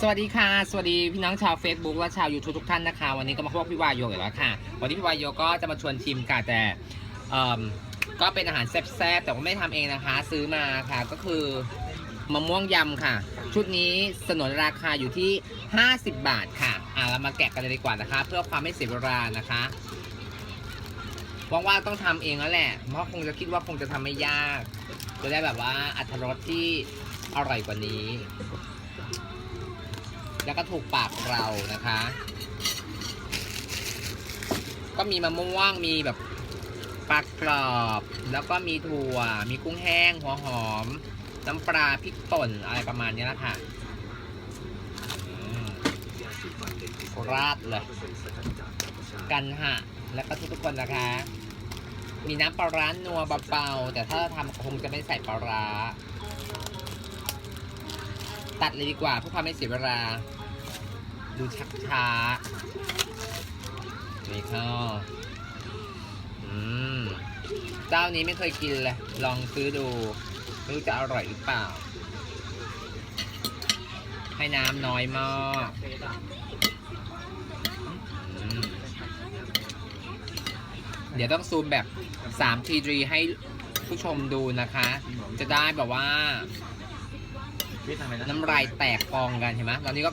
สวัสดีค่ะ สวัสดีพี่น้องชาว Facebook และชาว YouTube ทุกท่านนะคะ วันนี้ก็มาพบพี่วายโยอีกแล้วค่ะ วันนี้พี่วายโยก็จะมาชวนชิมค่ะแต่เอ่อก็เป็นอาหารแซ่บๆแต่ว่าไม่ได้ทำเองนะคะ ซื้อมาค่ะก็คือมะม่วงยำค่ะ ชุดนี้สนนราคาอยู่ที่ 50 บาทค่ะอะเรามาแกะกันเลยดีกว่านะคะ เพื่อความไม่เสียเวลานะคะว่างๆต้องทำเองแล้วแหละเพราะคงจะคิดว่าคงจะทำไม่ยากจะได้แบบว่าอัตรสที่อร่อยกว่านี้ แล้วก็ถูกปากเรานะคะ ก็มีมะม่วงมีแบบปลากรอบ แล้วก็มีถั่ว มีกุ้งแห้ง หัวหอม น้ำปลาพริกป่นอะไรประมาณนี้แหละค่ะราดเลย กันฮะแล้วก็ทุกๆคนนะคะ มีน้ำปลาร้านัวเบาๆแต่ถ้าทำคงจะไม่ใส่ปลาร้าตัดเลยดีกว่าเพื่อความไม่เสียเวลา ดูชักช้านี่ข้าวอืมเจ้านี้ไม่เคยกินเลย ลองซื้อดูไม่รู้จะอร่อยหรือเปล่า ให้น้ำน้อยมากอืมเดี๋ยวต้องซูมแบบ3 t 3ให้ผู้ชมดูนะคะ จะได้แบบว่า น้ำลายแตกฟองกันเห็นไหมตอนนี้ก็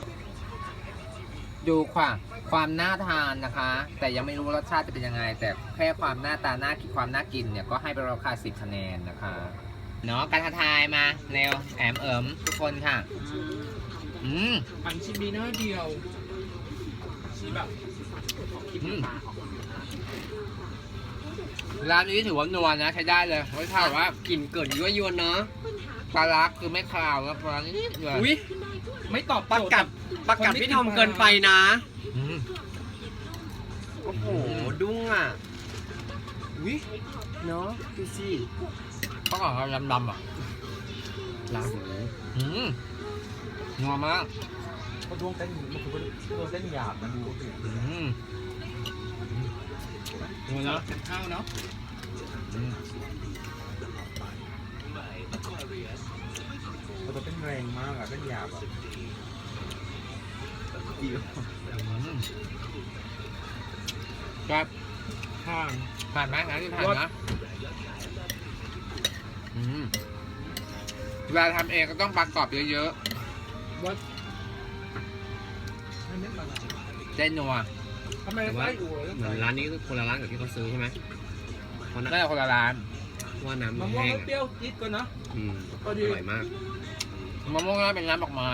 ดูความความน่าทานนะคะ แต่ยังไม่รู้รสชาติจะเป็นยังไง แต่แค่ความหน้าตาน่ากินความน่ากินเนี่ยก็ให้ไปราคาสิบคะแนนนะคะเนาะการท้าทายมาเร็วแอมเอิมทุกคนค่ะ อืมอันชิมีหน้าเดียวชิแบบคิดอืมมาร้านนี้ถือว่านัวนะใช้ได้เลยรสชาติแบบว่ากลิ่นเกิดยั่วยวนเนาะปลาลักคือไม่คาวนะปลานิดเดียวอุ้ย ไม่ตอบประกัดประกัดพี่ทอมเกินไปนะ อืมโอ้โห ดุ้งอะอุ้ยเนาะดูสิต้องออกดำดำๆอะลาหูอืมนัวมากเขาดวงเต้นมันคือดวงเต้นหยาบนะดูก็คืออืมนัวเนาะเป็นข้าวเนาะอืมมันจะเป็นแรงมากอะเป็นหยาบอะ ดีอืมครับข้างผ่านไหมนะที่ผ่านนะอืมเวลาทำเองก็ต้องประกอบเยอะวัดไม่เม็ดมันๆได้นัวทำไมไส้อั่วเหมือนร้านนี้คนละร้านกับที่เขาซื้อใช่ไหมเพราะได้น้ำคนละร้านว่าน้ำมะมันม่วงแห้งเปรี้ยวจี๊ดก่อนเนาะอืมพออดีร่อยมากมะม่วงน่าเป็นน้ำดอกไม้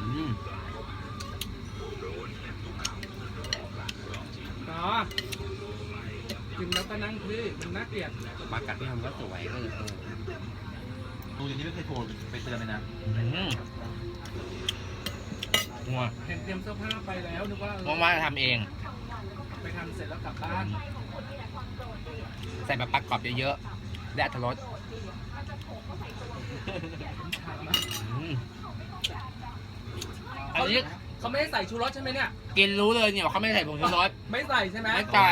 อืม อ๋อกินแล้วก็ นั่งคือมันน่าเกลียดประกัดพี่ทอมก็สวยก็เลยเออดูอย่างนี้ไม่เคยโทรไปเตือนเลยนะอืมนัวเห็นเตรียมเสื้อผ้าไปแล้วนึกว่าเออว่างๆจะทำเอง ไปทำเสร็จแล้วกลับบ้าน ใส่แบบประกอบเยอะๆและอรรถรสอืมอันนี้เขาไม่ได้ใส่ชูรสใช่ไหมเนี่ย กินรู้เลยเนี่ยว่าเขาไม่ใส่ผงชูรสไม่ใส่ใช่ไหมไม่ใส่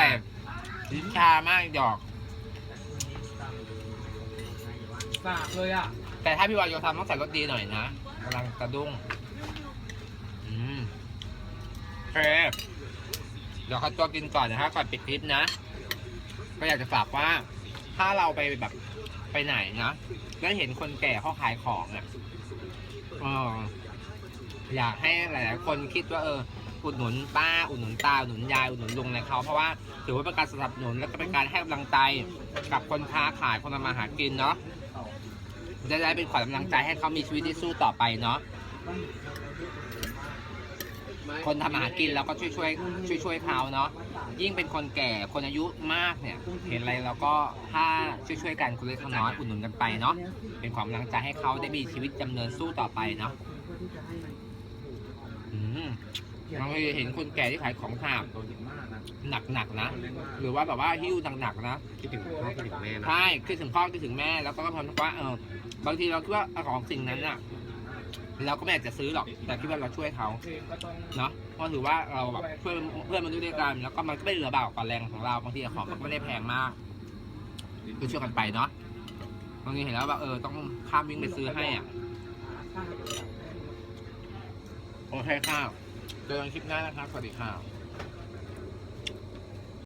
ลิ้นชามากดอก สากเลยอะแต่ถ้าพี่วายโยทำต้องใส่รสดีหน่อยนะกำลังกระดุ้งอืมโอเคเดี๋ยวเขาตัวกินก่อนนะฮะก่อนปิดคลิปนะ ก็อยากจะฝากว่า ถ้าเราไปแบบไปไหนนะแล้วเห็นคนแก่เขาขายของอะอออยากให้หลายๆคนคิดว่าเอออุดหนุนป้าอุดหนุนตาอุดหนุนยายอุดหนุนลุงในเขาเพราะว่าถือว่าเป็นการสนับสนุนและก็เป็นการให้กำลังใจกับคนค้าขายคนทำมาหากินเนาะ จะได้เป็นขวัญกำลังใจให้เขามีชีวิตที่สู้ต่อไปเนาะคนทำมาหากินเราก็ช่วยช่วยช่วยช่วยๆเขาเนาะยิ่งเป็นคนแก่คนอายุมากเนี่ย เห็นอะไรเราก็ถ้าช่วยช่วยๆกันคนเล็กคนน้อยอุดหนุนกันไปเนาะเป็นความกำลังใจให้เขาได้มีชีวิตดำเนินสู้ต่อไปเนาะอืมบางทีเห็นคนแก่ที่ขายของถามตัวใหญ่มากนะหนักๆนะ หรือว่าแบบว่าหิ้วหนักๆนะคิดถึงพ่อคิดถึงแม่นะใช่คิดถึงพ่อคิดถึงแม่แล้วก็พอว่าเออ บางทีเราคิดว่าเอของสิ่งนั้นอะเราก็ไม่อยากจะซื้อหรอก แต่คิดว่าเราช่วยเขาเนาะเพราะถือว่าเราแบบช่วยเพื่อนมันด้วยกัน แล้วก็มันก็ไม่เหลือเบากว่าแรงของเราบางทีของมันก็ไม่ได้แพงมากคือช่วยกันไปเนาะบางทีเห็นแล้วแบบเออต้องข้ามวิ่งไปซื้อให้อะโอโอเคค่ะเจอกันคลิปหน้านะครับสวัสดีค่ะ